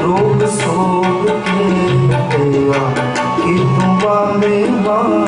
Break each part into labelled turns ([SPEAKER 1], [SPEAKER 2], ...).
[SPEAKER 1] रोग सोग के देवा कि तुम्हारे माद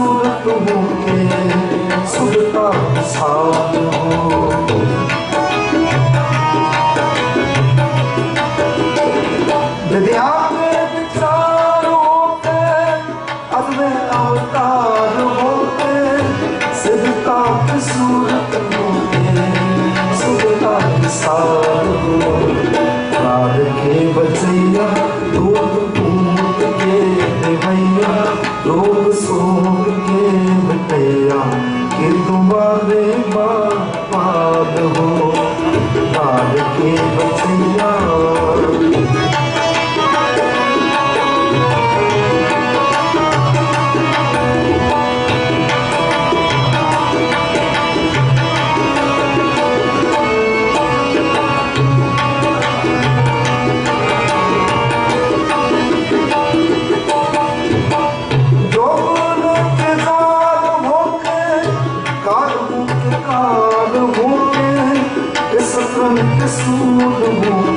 [SPEAKER 1] सूरत होते सुरता की साथ हो विद्या के विचार होते अवतार होते सिद्धता की सूरत होते सुरता की के बचैया दूध पूत के देवैया रोग सोग कि तुम्हारे होके काल होके